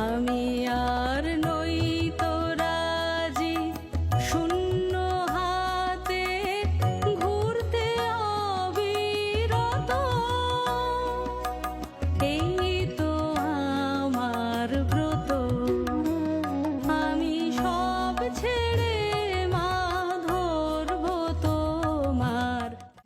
আমি আর